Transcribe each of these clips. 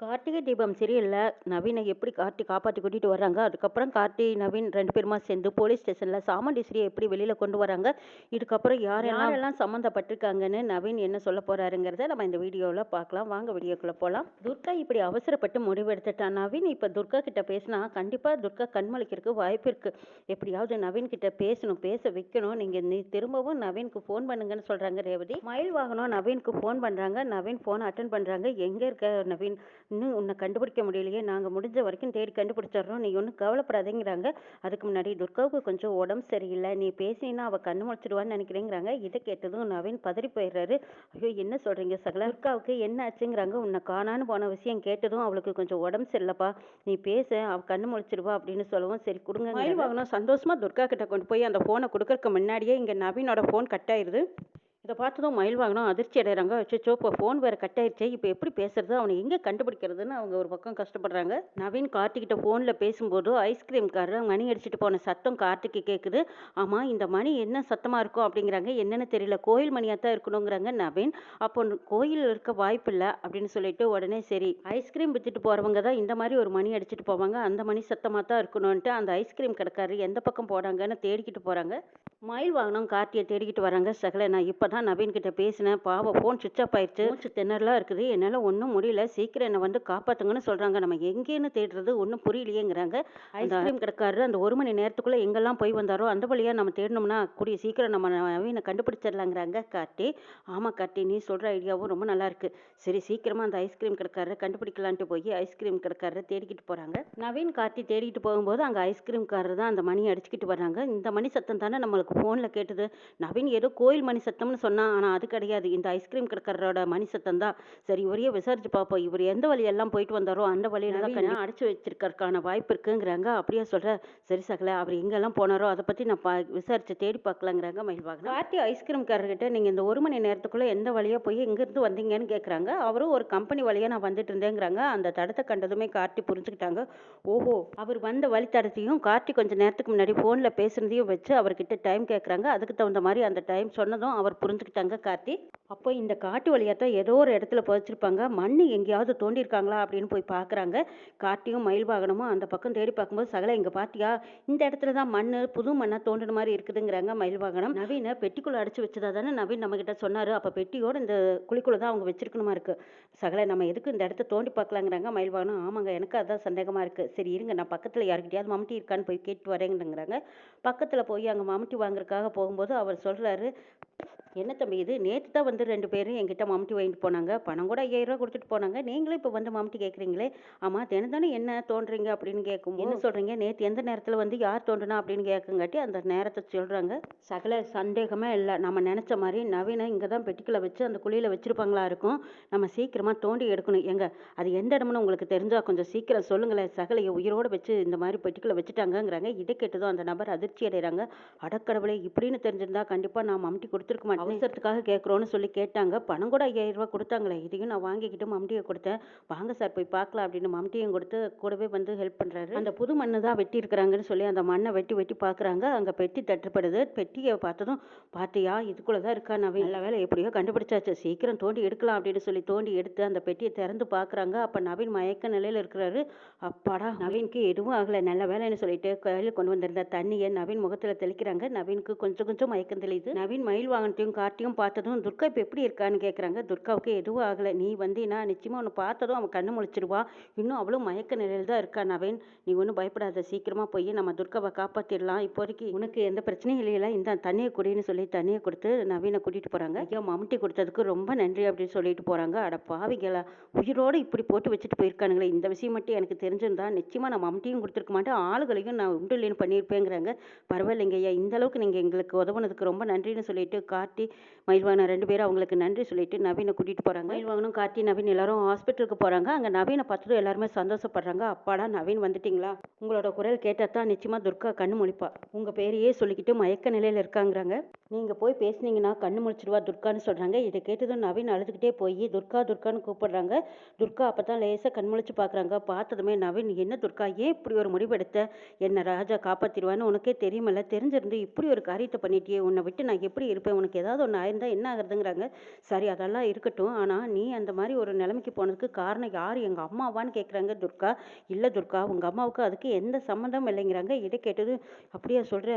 கார்த்திகை தீபம் சீரியலில் நவீனை எப்படி கார்த்தி காப்பாற்றி கூட்டிகிட்டு வராங்க அதுக்கப்புறம் கார்த்தி நவீன் ரெண்டு பேருமா சேர்ந்து போலீஸ் ஸ்டேஷனில் சாமுண்டீஸ்வரியை எப்படி வெளியில் கொண்டு வராங்க இதுக்கப்புறம் யார் யாரெல்லாம் சம்மந்தப்பட்டிருக்காங்கன்னு நவீன் என்ன சொல்ல போகிறாருங்கிறத நம்ம இந்த வீடியோவில் பார்க்கலாம். வாங்க வீடியோக்குள்ளே போகலாம் துர்கா இப்படி அவசரப்பட்டு முடிவெடுத்துட்டான் நவீன் இப்போ துர்கா கிட்ட பேசினா கண்டிப்பாக துர்கா கண்மொழிக்கிறதுக்கு வாய்ப்பு இருக்குது எப்படியாவது நவீன் கிட்ட பேசணும் பேச வைக்கணும். நீங்கள் நீ திரும்பவும் நவீனுக்கு ஃபோன் பண்ணுங்கன்னு சொல்கிறாங்க ரேவதி. மயில் வாகனம் நவீனுக்கு ஃபோன் பண்ணுறாங்க நவீன் ஃபோன் அட்டன் பண்ணுறாங்க எங்கே இருக்க நவீன்? இன்னும் உன்னை கண்டுபிடிக்க முடியலையே. நாங்கள் முடிஞ்ச வரைக்கும் தேடி கண்டுபிடிச்சிடுறோம். நீ ஒன்றும் கவலைப்படாதேங்கிறாங்க. அதுக்கு முன்னாடி துர்காவுக்கு கொஞ்சம் உடம்பு சரியில்லை. நீ பேசினா அவள் கண்ணு முழிச்சிடுவான்னு நினைக்கிறேங்கிறாங்க. இதை கேட்டதும் நவீன் பதறி போயிடுறாரு. ஐயோ என்ன சொல்கிறீங்க சகல துர்காவுக்கு என்ன ஆச்சுங்கிறாங்க. உன்னை காணான்னு போன விஷயம் கேட்டதும் அவளுக்கு கொஞ்சம் உடம்பு சரியில்லைப்பா. நீ பேச அவள் கண்ணு முழிச்சிடுவா அப்படின்னு சொல்லவும் சரி கொடுங்க மயில் வாங்கணும் சந்தோஷமாக துர்கா கிட்ட கொண்டு போய் அந்த ஃபோனை கொடுக்கறக்கு முன்னாடியே இங்கே நவீனோட ஃபோன் கட் ஆயிடுது இதை பார்த்ததும் மயில் வாங்கினோம் அதிர்ச்சி அடைகிறாங்க அச்சோ இப்போ ஃபோன் வேறு கட் ஆயிடுச்சு இப்போ எப்படி பேசுறது? அவனை எங்கே கண்டுபிடிக்கிறதுன்னு அவங்க ஒரு பக்கம் கஷ்டப்படுறாங்க. நவீன் கார்த்திகிட்ட ஃபோனில் பேசும்போது ஐஸ்கிரீம்காரர் மணி அடிச்சுட்டு போன சத்தம் கார்த்திக்கு கேட்குது ஆமாம் இந்த மணி என்ன சத்தமாக இருக்கும்? அப்படிங்கிறாங்க. என்னென்னு தெரியல. கோயில் மணியாக தான் இருக்கணுங்கிறாங்க நவீன். அப்போ கோயில் இருக்க வாய்ப்பு இல்லை அப்படின்னு சொல்லிட்டு உடனே சரி. ஐஸ்கிரீம் வித்துட்டு போகிறவங்க தான் இந்த மாதிரி ஒரு மணி அடிச்சுட்டு போவாங்க. அந்த மணி சத்தமாக தான் இருக்கணும்ன்ட்டு அந்த ஐஸ்கிரீம் கடைக்காரர் எந்த பக்கம் போகிறாங்கன்னு தேடிக்கிட்டு போகிறாங்க மயில் வாகனம் கார்த்தியை தேடிக்கிட்டு வராங்க. சகல நான் இப்போ தான் நவீன் கிட்ட பேசினேன். பாவம் ஃபோன் சுவிச் ஆஃப் ஆயிடுச்சு. மூச்சு திணறலாம் இருக்குது? என்னால் ஒன்றும் முடியல. சீக்கிரம் என்னை வந்து காப்பாற்றுங்கன்னு சொல்கிறாங்க நம்ம எங்கேன்னு தேடுறது ஒன்றும் புரியலையேங்கிறாங்க. ஐஸ்கிரீம் கடைக்காரர் அந்த ஒரு மணி நேரத்துக்குள்ளே எங்கெல்லாம் போய் வந்தாரோ அந்த வழியாக நம்ம தேடினோம்னா கூடிய சீக்கிரம் நம்ம நவீனை கண்டுபிடிச்சிடலாங்கிறாங்க கார்த்தி. ஆமாம் கார்த்தி நீ சொல்கிற ஐடியாவும் ரொம்ப நல்லா இருக்கு. சரி சீக்கிரமாக அந்த ஐஸ்கிரீம் கடைக்காரரை கண்டுபிடிக்கலான்ட்டு போய் ஐஸ்கிரீம் கடைக்காரரை தேடிக்கிட்டு போகிறாங்க நவீன் கார்த்தி தேடிக்கிட்டு போகும்போது அங்கே ஐஸ்கிரீம்காரர் தான் அந்த மணி அடிச்சுக்கிட்டு வராங்க இந்த மணி சத்தம் தானே நம்மளுக்கு ஃபோனில் கேட்டது நவீன் ஏதோ கோயில் மணி சத்தம்னு சொன்னான் ஆனால் அது கிடையாது. இந்த ஐஸ்கிரீம் கடைக்காரரோட மணி சத்தம் தான். சரி இவரையே விசாரிச்சு பார்ப்போம் இவர் எந்த வழியெல்லாம் போயிட்டு வந்தாரோ அந்த வழியில தான் கண்ணா அடிச்சு வச்சிருக்கறதுக்கான வாய்ப்பு இருக்குங்கிறாங்க. அப்படியே சொல்ற சரி சகல அவர் எங்கெல்லாம் போனாரோ அதை பற்றி நான் பா விசாரிச்சு தேடி பார்க்கலாங்கிறாங்க மயில்வாகன் கார்த்தி ஐஸ்கிரீம்காரர்கிட்ட நீங்கள் இந்த ஒரு மணி நேரத்துக்குள்ளே எந்த வழியாக போய் எங்கேருந்து வந்தீங்கன்னு கேட்குறாங்க அவரும் ஒரு கம்பெனி வழியாக நான் வந்துட்டு இருந்தேங்கிறாங்க. அந்த தடத்தை கண்டதுமே கார்த்தி புரிஞ்சுக்கிட்டாங்க. ஓஹோ அவர் வந்த வழி தடத்தையும் கார்த்தி கொஞ்சம் நேரத்துக்கு முன்னாடி ஃபோனில் பேசுனதையும் வச்சு அவர்கிட்ட டைம் கேட்குறாங்க அதுக்கு தகுந்த மாதிரி அந்த டைம் சொன்னதும் அவர் புரிஞ்சுக்கிட்டாங்க கார்த்தி. அப்போ இந்த காட்டு வழியாக தான் ஏதோ ஒரு இடத்துல புதைச்சிருப்பாங்க. மண் எங்கேயாவது தோண்டியிருக்காங்களா அப்படின்னு போய் பார்க்குறாங்க கார்த்தியும் மயில் வாகனமும் அந்த பக்கம் தேடி பார்க்கும்போது சகல இங்கே பார்த்தியா இந்த இடத்துல தான் மண் புது மண்ணாக தோண்டின மாதிரி இருக்குதுங்கிறாங்க மயில் வாகனம். நவீன பெட்டிக்குள்ளே அடைச்சி வச்சதா தானே நவீன் நம்மக்கிட்ட சொன்னார். அப்போ பெட்டியோட இந்த குழிக்குள்ளே தான் அவங்க வச்சிருக்கணுமா இருக்கு. சகல நம்ம எதுக்கு இந்த இடத்த தோண்டி பார்க்கலாங்கிறாங்க மயில் வாகனம். ஆமாங்க எனக்கு அதான் சந்தேகமாக இருக்குது சரி இருங்க நான் பக்கத்தில் யாருக்கிட்டையாவது மம்டி இருக்கான்னு போய் கேட்டு வரேங்கிறாங்க. பக்கத்தில் போய் அங்கே மம்டி வாங்குறதுக்காக போகும்போது அவர் சொல்கிறாரு என்ன தம்பி இது? நேற்று தான் வந்து ரெண்டு பேரும் என்கிட்ட மம்முட்டி வாங்கிட்டு போனாங்க. பணம் கூட ஐயாயிரம் கொடுத்துட்டு போனாங்க. நீங்களும் இப்போ வந்து மம்முட்டி கேட்குறீங்களே ஆமாம் தினம் தானே என்ன தோன்றீங்க அப்படின்னு கேட்கும் என்ன சொல்கிறீங்க நேற்று எந்த நேரத்தில் வந்து யார் தோன்றுனா அப்படின்னு கேட்குங்காட்டி அந்த நேரத்தை சொல்கிறாங்க சகல சந்தேகமே இல்லை. நம்ம நினச்ச மாதிரி நவீன இங்கே தான் பெட்டிக்கில் வச்சு அந்த குழியில் வச்சுருப்பாங்களா இருக்கும். நம்ம சீக்கிரமாக தோண்டி எடுக்கணும். எங்க அது எந்த இடம்னு உங்களுக்கு தெரிஞ்சால் கொஞ்சம் சீக்கிரம் சொல்லுங்களேன். சகலையை உயிரோடு வச்சு இந்த மாதிரி பெட்டிக்கில் வச்சுட்டாங்கங்கிறாங்க. இதை கேட்டதும் அந்த நபர் அதிர்ச்சி அடைகிறாங்க அடக்கடவுளே இப்படின்னு தெரிஞ்சிருந்தா கண்டிப்பாக நான் மம்முட்டி கொடுத்துருக்க மாட்டேன். அவசரத்துக்காக கேட்குறோன்னு சொல்லி கேட்டாங்க. பணம் கூட ஐயாயிரம் ரூபாய் கொடுத்தாங்களே இதையும் நான் வாங்கிக்கிட்டு மம்டியை கொடுத்தேன். வாங்க சார் போய் பார்க்கலாம் அப்படின்னு மம்டியும் கொடுத்து கூடவே வந்து ஹெல்ப் பண்ணுறாரு அந்த புது மண்ணு தான் வெட்டி இருக்கிறாங்கன்னு சொல்லி அந்த மண்ணை வெட்டி வெட்டி பார்க்குறாங்க. அங்கே பெட்டி தட்டுப்படுது. பெட்டியை பார்த்ததும் பார்த்தியா இதுக்குள்ளே தான் இருக்கா நவீன் நல்ல வேலை எப்படியோ கண்டுபிடிச்சாச்சு. சீக்கிரம் தோண்டி எடுக்கலாம் அப்படின்னு சொல்லி தோண்டி எடுத்து அந்த பெட்டியை திறந்து பார்க்குறாங்க. அப்போ நவீன் மயக்க நிலையில் இருக்கிறாரு. அப்பாடா நவீனுக்கு எதுவும் ஆகலை. நல்ல வேலைன்னு சொல்லிட்டு கையில் கொண்டு வந்திருந்த தண்ணியை நவீன் முகத்தில் தெளிக்கிறாங்க. நவீனுக்கு கொஞ்சம் கொஞ்சம் மயக்கம் தெளியுது. நவீன் மயில் வாங்கிட்டையும் கார்த்தியும் பார்த்ததும் துர்கா இப்போ எப்படி இருக்கான்னு கேட்குறாங்க துர்காவுக்கு எதுவும் ஆகலை. நீ வந்தீனா நிச்சயமாக ஒன்று பார்த்ததும் அவன் கண்ணு முழிச்சிடுவா இன்னும் அவ்வளோ மயக்க நிலையில் தான் இருக்கா நவீன்? நீ ஒன்றும் பயப்படாத. சீக்கிரமாக போய் நம்ம துர்காவை காப்பாற்றிடலாம் இப்போதைக்கு உனக்கு எந்த பிரச்சனையும் இல்லையில இந்த தண்ணியை குடின்னு சொல்லி தண்ணியை கொடுத்து நவீனை கூட்டிகிட்டு போகிறாங்க ஐயோ மம்டி கொடுத்ததுக்கு ரொம்ப நன்றி அப்படின்னு சொல்லிட்டு போகிறாங்க அட பாவிகளா உயிரோடு இப்படி போட்டு வச்சுட்டு போயிருக்கானுங்களே. இந்த விஷயம் மட்டும் எனக்கு தெரிஞ்சிருந்தா நிச்சயமாக நான் மம்டியும் கொடுத்துருக்க மாட்டேன். ஆளுகளையும் நான் உண்டு இல்லைன்னு பண்ணியிருப்பேங்கிறாங்க. பரவாயில்லைங்க ஐயா. இந்த அளவுக்கு நீங்கள் எங்களுக்கு உதவுனதுக்கு ரொம்ப நன்றின்னு சொல்லிட்டு கார்த்தி மயில்வாகனம் ரெண்டு பேரும் அவங்களுக்கு நன்றி சொல்லிட்டு நவீனை கூட்டிகிட்டு போகிறாங்க மயில்வாகனம் கார்த்தி நவீன் எல்லாரும் ஹாஸ்பிட்டலுக்கு போகிறாங்க அங்கே நவீனை பார்த்துட்டு எல்லாருமே சந்தோஷப்படுறாங்க. அப்பாடா நவீன் வந்துட்டிங்களா? உங்களோட குரல் கேட்டால் தான் நிச்சயமாக துர்கா கண்ணு முழிப்பா. உங்கள் பேரையே சொல்லிக்கிட்டு மயக்க நிலையில் இருக்காங்கிறாங்க. நீங்கள் போய் பேசுனீங்கன்னா கண்ணு முழிச்சிடுவா துர்கான்னு சொல்கிறாங்க இதை கேட்டதும் நவீன் அழுதுகிட்டே போய் துர்கா துர்கான்னு கூப்பிடுறாங்க. துர்கா அப்போ தான் லேசாக கண்முழிச்சு பார்க்குறாங்க பார்த்ததுமே நவீன் என்ன துர்கா ஏன் இப்படி ஒரு முடிவெடுத்த? என்னை ராஜா காப்பாற்றிடுவான்னு உனக்கே தெரியுமல்ல. தெரிஞ்சிருந்து இப்படி ஒரு காரியத்தை பண்ணிட்டியே. உன்னை விட்டு நான் எப்படி இருப்பேன்? உனக்கு எதாவது ஏதாவது ஒன்று ஆயிருந்தா என்ன ஆகுறதுங்கிறாங்க. சரி அதெல்லாம் இருக்கட்டும். ஆனால் நீ அந்த மாதிரி ஒரு நிலைமைக்கு போனதுக்கு காரணம் யார்? எங்கள் அம்மாவான்னு கேட்குறாங்க துர்கா. இல்லை துர்கா உங்கள் அம்மாவுக்கு அதுக்கு எந்த சம்மந்தம் இல்லைங்கிறாங்க. இதை கேட்டது அப்படியா சொல்கிற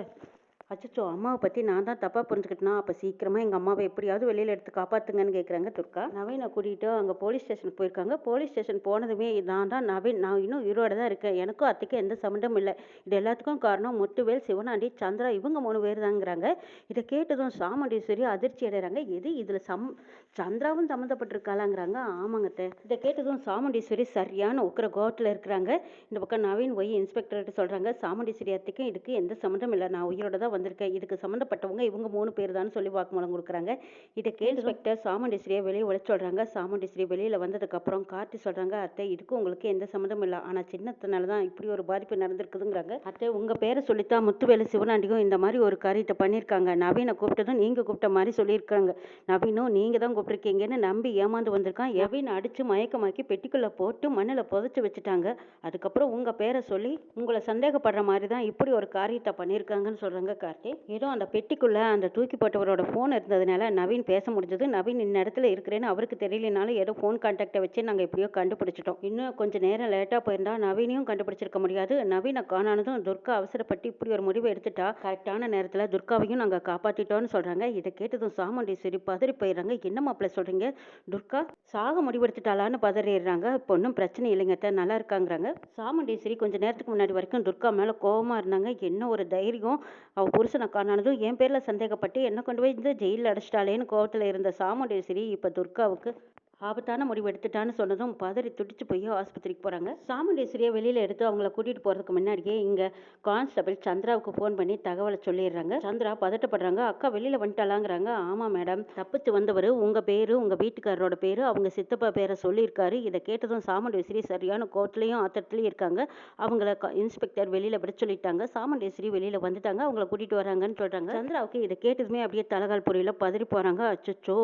அச்சச்சோ அம்மாவை பற்றி நான் தான் தப்பாக புரிஞ்சுக்கிட்டேனா? அப்போ சீக்கிரமாக எங்கள் அம்மாவை எப்படியாவது வெளியில் எடுத்து காப்பாற்றுங்கன்னு கேட்குறாங்க துர்கா. நவீனை கூட்டிகிட்டு அங்கே போலீஸ் ஸ்டேஷனுக்கு போயிருக்காங்க. போலீஸ் ஸ்டேஷன் போனதுமே நான் தான் நவீன் நான் இன்னும் உயிரோட தான் இருக்கேன். எனக்கும் அத்தைக்கும் எந்த சம்மந்தமும் இல்லை. இது எல்லாத்துக்கும் காரணம் முத்துவேல் சிவனாண்டி சந்திரா இவங்க மூணு பேர் தாங்கிறாங்க. இதை கேட்டதும் சாமுண்டீஸ்வரி அதிர்ச்சி அடைகிறாங்க எது இதில் சம் சந்திராவும் சம்மந்தப்பட்டிருக்காளாங்கிறாங்க. ஆமாங்க அத்தை. இதை கேட்டதும் சாமுண்டீஸ்வரி சரியான உக்கிர கோவத்தில் இருக்கிறாங்க. இந்த பக்கம் நவீன் போய் இன்ஸ்பெக்டர்கிட்ட சொல்கிறாங்க சாமுண்டீஸ்வரி அத்தைக்கும் இதுக்கு எந்த சம்மந்தம் இல்லை. நான் உயிரோட தான் வந்திருக்கேன். இதுக்கு சம்மந்தப்பட்டவங்க இவங்க மூணு பேர் தான் சொல்லி வாக்குமூலம் கொடுக்குறாங்க. இதை கேட்டு இன்ஸ்பெக்டர் சாமுண்டீஸ்வரியை வெளியே உழைச்சு சொல்கிறாங்க சாமுண்டீஸ்வரி வெளியில் வந்ததுக்கப்புறம் கார்த்தி சொல்கிறாங்க அத்தை இதுக்கு உங்களுக்கு எந்த சம்மந்தமும் இல்லை. ஆனால் சின்னத்தினால தான் இப்படி ஒரு பாதிப்பு நடந்திருக்குதுங்கிறாங்க. அத்தை உங்கள் பேரை சொல்லித்தான் முத்துவேலு சிவனாண்டியும் இந்த மாதிரி ஒரு காரியத்தை பண்ணியிருக்காங்க. நவீனை கூப்பிட்டதும் நீங்கள் கூப்பிட்ட மாதிரி சொல்லியிருக்காங்க. நவீனும் நீங்கள் தான் கூப்பிட்ருக்கீங்கன்னு நம்பி ஏமாந்து வந்திருக்கான். எவின் அடித்து மயக்கமாக்கி பெட்டிக்குள்ளே போட்டு மண்ணில் புதைச்சி வச்சுட்டாங்க. அதுக்கப்புறம் உங்கள் பேரை சொல்லி உங்களை சந்தேகப்படுற மாதிரி தான் இப்படி ஒரு காரியத்தை பண்ணியிருக்காங்கன்னு சொல்கிறாங்க கார்த்தி ஏதோ அந்த பெட்டிக்குள்ளே அந்த தூக்கி போட்டவரோட ஃபோன் இருந்ததுனால நவீன் பேச முடிஞ்சது. நவீன் இந்த இடத்துல இருக்கிறேன்னு அவருக்கு தெரியலனாலும் ஏதோ ஃபோன் கான்டாக்டை வச்சு நாங்கள் எப்படியோ கண்டுபிடிச்சிட்டோம். இன்னும் கொஞ்சம் நேரம் லேட்டாக போயிருந்தா நவீனையும் கண்டுபிடிச்சிருக்க முடியாது. நவீனை காணானதும் துர்கா அவசரப்பட்டு இப்படி ஒரு முடிவு எடுத்துட்டா கரெக்டான நேரத்தில் துர்காவையும் நாங்கள் காப்பாற்றிட்டோம்னு சொல்கிறாங்க இதை கேட்டதும் சாமுண்டீஸ்வரி பதறி போயிடுறாங்க. என்னம்மா மாப்பிள்ளை சொல்கிறீங்க துர்கா சாக முடிவெடுத்துட்டாளான்னு பதறிடுறாங்க. இப்போ ஒன்றும் பிரச்சனை இல்லைங்க நல்லா இருக்காங்கிறாங்க. சாமுண்டீஸ்வரி கொஞ்சம் நேரத்துக்கு முன்னாடி வரைக்கும் துர்கா மேலே கோபமாக இருந்தாங்க. என்ன ஒரு தைரியம்? அவ புருஷனை காணானதும் என் பேரில் சந்தேகப்பட்டு என்னை கொண்டு போய் இந்த ஜெயிலில் அடைச்சிட்டாலேன்னு கோவத்தில் இருந்த சாமுண்டீஸ்வரி இப்போ துர்காவுக்கு ஆபத்தான முடிவு எடுத்துட்டான்னு சொன்னதும் பதறி துடிச்சு போய் ஆஸ்பத்திரிக்கு போகிறாங்க சாமுண்டேஸ்வரியை வெளியில் எடுத்து அவங்கள கூட்டிகிட்டு போகிறதுக்கு முன்னாடியே இங்கே கான்ஸ்டபிள் சந்திராவுக்கு ஃபோன் பண்ணி தகவலை சொல்லிடுறாங்க. சந்திரா பதட்டப்படுறாங்க. அக்கா வெளியில் வந்துட்டாலாங்கிறாங்க ஆமாம் மேடம். தப்பிச்சு வந்தவர் உங்கள் பேர் உங்கள் வீட்டுக்காரரோட பேர் அவங்க சித்தப்பா பேரை சொல்லியிருக்காரு. இதை கேட்டதும் சாமுண்டேஸ்வரி சரியான கோர்ட்லேயும் ஆத்திரத்துலேயும் இருக்காங்க. அவங்கள இன்ஸ்பெக்டர் வெளியில் விட சொல்லிட்டாங்க. சாமுண்டேஸ்வரி வெளியில் வந்துட்டாங்க. அவங்கள கூட்டிகிட்டு வராங்கன்னு சொல்கிறாங்க சந்திராவுக்கு இதை கேட்டதுமே அப்படியே தலகால் பொரியல பதறி போகிறாங்க அச்சச்சோ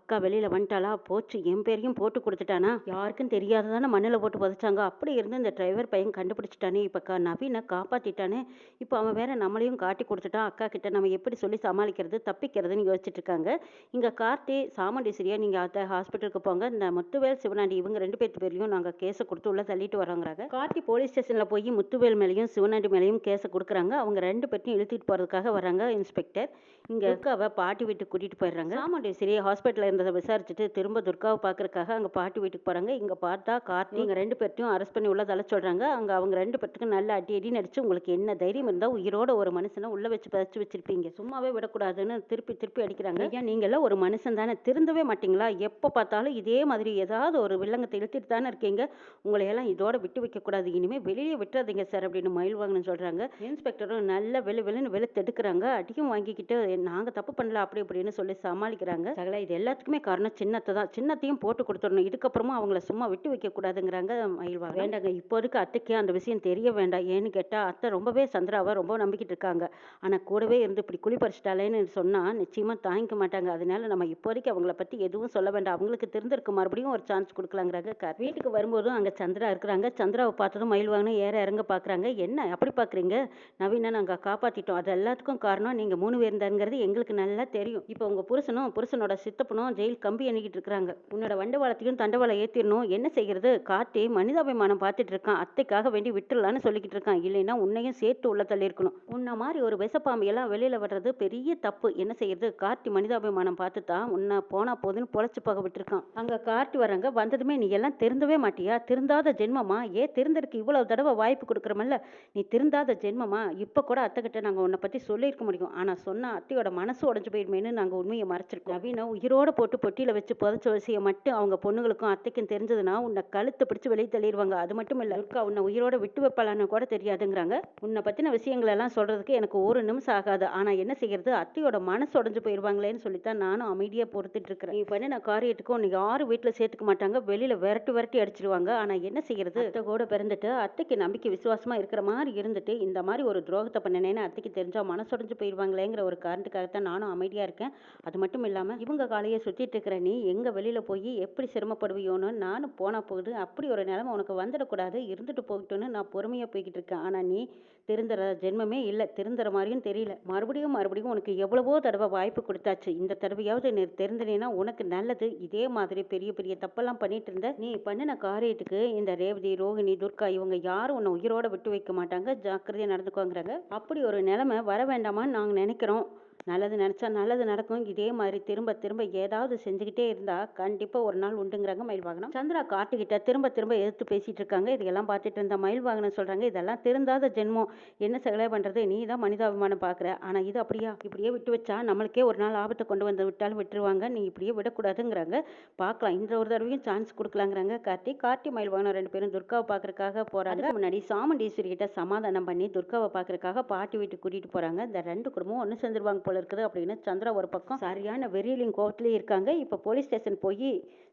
அக்கா வெளியில் வந்துட்டாலா போச்சு என் பேரையும் போட்டு கொடுத்துட்டானா? யாருக்கும் தெரியாததானே மண்ணில் போட்டு புதைச்சாங்க. அப்படி இருந்து இந்த டிரைவர் பையன் கண்டுபிடிச்சிட்டானே. இப்போ நவீனை காப்பாற்றிட்டானே இப்போ அவன் வேற நம்மளையும் காட்டி கொடுத்துட்டான். அக்கா கிட்ட நம்ம எப்படி சொல்லி சமாளிக்கிறது தப்பிக்கிறதுன்னு யோசிச்சுட்டு இருக்காங்க. இங்கே கார்த்தி சாமுண்டீஸ்வரியா நீங்கள் அத்தை ஹாஸ்பிட்டலுக்கு போங்க. இந்த முத்துவேல் சிவனாண்டி இவங்க ரெண்டு பேர்த்து பேர்லையும் நாங்கள் கேஸை கொடுத்து உள்ள தள்ளிட்டு வரோங்கிறாங்க. கார்த்தி போலீஸ் ஸ்டேஷனில் போய் முத்துவேல் மேலேயும் சிவனாண்டி மேலேயும் கேஸை கொடுக்குறாங்க. அவங்க ரெண்டு பேர்த்தையும் இழுத்துட்டு போகிறதுக்காக வராங்க இன்ஸ்பெக்டர். இங்கே துர்காவை பாட்டி வீட்டுக்கு கூட்டிகிட்டு போயிடுறாங்க. சாமுண்டீஸ்வரி ஹாஸ்பிட்டலில் இருந்ததை விசாரிச்சுட்டு திரும்ப துர்காவை பார்க்கறதுக்காக அங்கே பாட்டி வீட்டுக்கு போகிறாங்க இங்கே பார்த்தா கார்த்தி இவங்க ரெண்டு பேர்த்தையும் அரெஸ்ட் பண்ணி உள்ள தள்ள சொல்கிறாங்க அங்கே அவங்க ரெண்டு பேர்த்துக்கு நல்ல அடி அடி நடிச்சு உங்களுக்கு என்ன தைரியம் இருந்தால் உயிரோட ஒரு மனுஷனை உள்ள வச்சு பதிச்சு வச்சிருப்பீங்க. சும்மாவே விடக்கூடாதுன்னு திருப்பி திருப்பி அடிக்கிறாங்க. ஐயா நீங்களாம் ஒரு மனுஷன் தானே. திருந்தவே மாட்டீங்களா? எப்போ பார்த்தாலும் இதே மாதிரி ஏதாவது ஒரு வில்லங்கத்தை இழுத்துட்டு தானே இருக்கீங்க? உங்களை எல்லாம் இதோட விட்டு வைக்கக்கூடாது. இனிமேல் வெளியே விட்டுறாதீங்க சார் அப்படின்னு மயில் வாங்கணும்னு சொல்கிறாங்க இன்ஸ்பெக்டரும் நல்ல வெளு வெளுன்னு வெளுத்து எடுக்கிறாங்க. அடியும் வாங்கிக்கிட்டு நாங்கள் தப்பு பண்ணல அப்படி இப்படின்னு சொல்லி சமாளிக்கிறாங்க. சகல இது எல்லாத்துக்குமே காரணம் சின்னத்தை தான். சின்னத்தையும் போட்டு கொடுத்துடணும். இதுக்கப்புறமா அவங்கள சும்மா விட்டு வைக்கக்கூடாதுங்கிறாங்க மயில்வா வேண்டாங்க. இப்போதைக்கு அத்தைக்கு அந்த விஷயம் தெரிய வேண்டாம். ஏன்னு கேட்டால் அத்தை ரொம்பவே சந்திராவை ரொம்ப நம்பிக்கிட்டு இருக்காங்க. ஆனால் கூடவே இருந்து இப்படி குளிப்பறிச்சிட்டாலேன்னு சொன்னால் நிச்சயமாக தாங்கிக்க மாட்டாங்க. அதனால நம்ம இப்போதைக்கு அவங்கள பற்றி எதுவும் சொல்ல வேண்டாம். அவங்களுக்கு தெரிஞ்சிருக்கு மறுபடியும் ஒரு சான்ஸ் கொடுக்கலாங்கிறாங்க கார். வீட்டுக்கு வரும்போதும் அங்கே சந்திரா இருக்கிறாங்க. சந்திராவை பார்த்ததும் மயில் ஏற இறங்க பார்க்குறாங்க என்ன? அப்படி பார்க்குறீங்க நவீனா நாங்கள் காப்பாற்றிட்டோம் அது எல்லாத்துக்கும் காரணம் நீங்கள் மூணு பேர் இருந்தாங்கிறது எங்களுக்கு நல்லா தெரியும். இப்போ உங்கள் புருஷனும் புருஷனோட சித்தப்பனும் ஜெயில் கம்பி எண்ணிக்கிட்டு இருக்கிறாங்க. உன்னோட வண்டவாளத்தையும் தண்டவாளம் ஏற்றிடணும் என்ன செய்கிறது காட்டி மனிதாபிமானம் பார்த்துட்டு இருக்கான் அத்தைக்காக வேண்டி விட்டுடலான்னு சொல்லிக்கிட்டு இருக்கான். இல்லைன்னா உன்னையும் சேர்த்து உள்ள தள்ளியிருக்கணும். உன்னை மாதிரி ஒரு விஷப்பாம்பு வெளியில் வர்றது பெரிய தப்பு. என்ன செய்கிறது கார்த்தி மனிதாபிமானம் பார்த்து தான் உன்னை போனா போதுன்னு பொழைச்சி போக விட்டுருக்கான். அங்கே கார்த்தி வராங்க வந்ததுமே நீ எல்லாம் திருந்தவே மாட்டியா? திருந்தாத ஜென்மமா? ஏன் திருந்தருக்கு இவ்வளவு தடவை வாய்ப்பு கொடுக்குறமல்ல? நீ திருந்தாத ஜென்மமா? இப்போ கூட அத்தைக்கிட்ட நாங்கள் உன்னை பற்றி சொல்லியிருக்க முடியும். ஆனால் சொன்னால் அத்தையோட மனசு உடஞ்சு போயிடுமேன்னு நாங்கள் உண்மையை மறைச்சிருக்கோம். நவீன உயிரோட போட்டு பொட்டியில் வச்சு புதைச்ச விஷயம் அவங்க பொண்ணுங்களுக்கும் அத்தைக்கும் தெரிஞ்சதுன்னா உன்னை கழுத்தை பிடிச்சி வெளியே தள்ளிடுவாங்க அது மட்டும் இல்லை துர்கா உன்னை உயிரோட விட்டு வைப்பாளான்னு கூட தெரியாதுங்கிறாங்க. உன்னை பற்றின விஷயங்கள் எல்லாம் சொல்கிறதுக்கு எனக்கு ஒரு நிமிஷம் ஆகாது. ஆனால் என்ன செய்யறது? அத்தையோட மனசு உடஞ்சு போயிடுவாங்களேன்னு சொல்லித்தான் நானும் அமைதியாக பொறுத்துட்டு இருக்கிறேன். நீ பண்ணின காரியத்துக்கும் உன்னை யாரும் வீட்டில் சேர்த்துக்க மாட்டாங்க. வெளியில் விரட்டி விரட்டி அடிச்சிருவாங்க. ஆனால் என்ன செய்யறது? அத்தை கூட பிறந்துட்டு அத்தைக்கு நம்பிக்கை விசுவாசமாக இருக்கிற மாதிரி இருந்துட்டு இந்த மாதிரி ஒரு துரோகத்தை பண்ணினேன்னு அத்தைக்கு தெரிஞ்சால் மனசுடைஞ்சு போயிடுவாங்களேங்கிற ஒரு காரணத்துக்காகத்தான் நானும் அமைதியாக இருக்கேன். அது மட்டும் இல்லாமல் இவங்க காலையை சுற்றிட்டு இருக்கிற நீ எங்கே வெளியில் போய் போய் எப்படி சிரமப்படுவியோன்னு நானும் போனால் போகுது. அப்படி ஒரு நிலமை உனக்கு வந்துடக்கூடாது. இருந்துட்டு போகட்டும்னு நான் பொறுமையாக போய்கிட்டு இருக்கேன். ஆனால் நீ திருந்துற ஜென்மமே இல்லை. திருந்துற மாதிரியும் தெரியல. மறுபடியும் மறுபடியும் உனக்கு எவ்வளவோ தடவை வாய்ப்பு கொடுத்தாச்சு. இந்த தடவையாவது நீ தெரிந்தனேன்னா உனக்கு நல்லது. இதே மாதிரி பெரிய பெரிய தப்பெல்லாம் பண்ணிட்டு இருந்த நீ பண்ணின காரியத்துக்கு இந்த ரேவதி ரோகிணி துர்கா இவங்க யாரும் உன்னை உயிரோட விட்டு வைக்க மாட்டாங்க. ஜாக்கிரதையாக நடந்துக்கோங்கிறாங்க. அப்படி ஒரு நிலைமை வர வேண்டாமான்னு நாங்கள் நினைக்கிறோம். நல்லது நினச்சா நல்லது நடக்கும். இதே மாதிரி திரும்ப திரும்ப ஏதாவது செஞ்சுக்கிட்டே இருந்தால் கண்டிப்பாக ஒரு நாள் உண்டுங்கிறாங்க மயில் வாகனம். சந்திரா காட்டுக்கிட்ட திரும்ப திரும்ப எதிர்த்து பேசிகிட்டு இருக்காங்க. இதையெல்லாம் பார்த்துட்டு இருந்த மயில் வாகனம் சொல்கிறாங்க இதெல்லாம் திருந்தாத ஜென்மம். என்ன சகலை பண்ணுறது நீ தான் மனிதாபிமானம் பார்க்குற. ஆனால் இது அப்படியா? இப்படியே விட்டு வச்சா நம்மளுக்கே ஒரு நாள் ஆபத்தை கொண்டு வந்து விட்டாலும் விட்டுருவாங்க. நீ இப்படியே விடக்கூடாதுங்கிறாங்க. பார்க்கலாம். இந்த ஒரு தடவையும் சான்ஸ் கொடுக்கலாங்கிறாங்க கார்த்தி கார்த்தி மயில் வாகனம் ரெண்டு பேரும் துர்காவை பார்க்கறதுக்காக போகிறாங்க முன்னாடி சாமுண்டீஸ்வரி கிட்ட சமாதானம் பண்ணி துர்காவை பார்க்கறதுக்காக பாட்டி வீட்டுக்கு கூட்டிகிட்டு போகிறாங்க இந்த ரெண்டு குடும்பம் ஒன்று சேர்ந்துருவாங்க. போல இருக்குது அப்படின்னு சந்திரா ஒரு பக்கம் சரியான வெறியிலையும் கோவத்துலேயும் இருக்காங்க. இப்போ போலீஸ் ஸ்டேஷன் போய்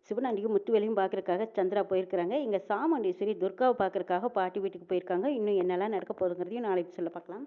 சிவனாண்டியும் முத்துவேலையும் பார்க்கறதுக்காக சந்திரா போயிருக்கிறாங்க. இங்கே சாமுண்டீஸ்வரி துர்காவை பார்க்கறதுக்காக பாட்டி வீட்டுக்கு போயிருக்காங்க. இன்னும் என்னெல்லாம் நடக்க போகுதுங்கிறதையும் நாளைக்கு சொல்ல பார்க்கலாம்.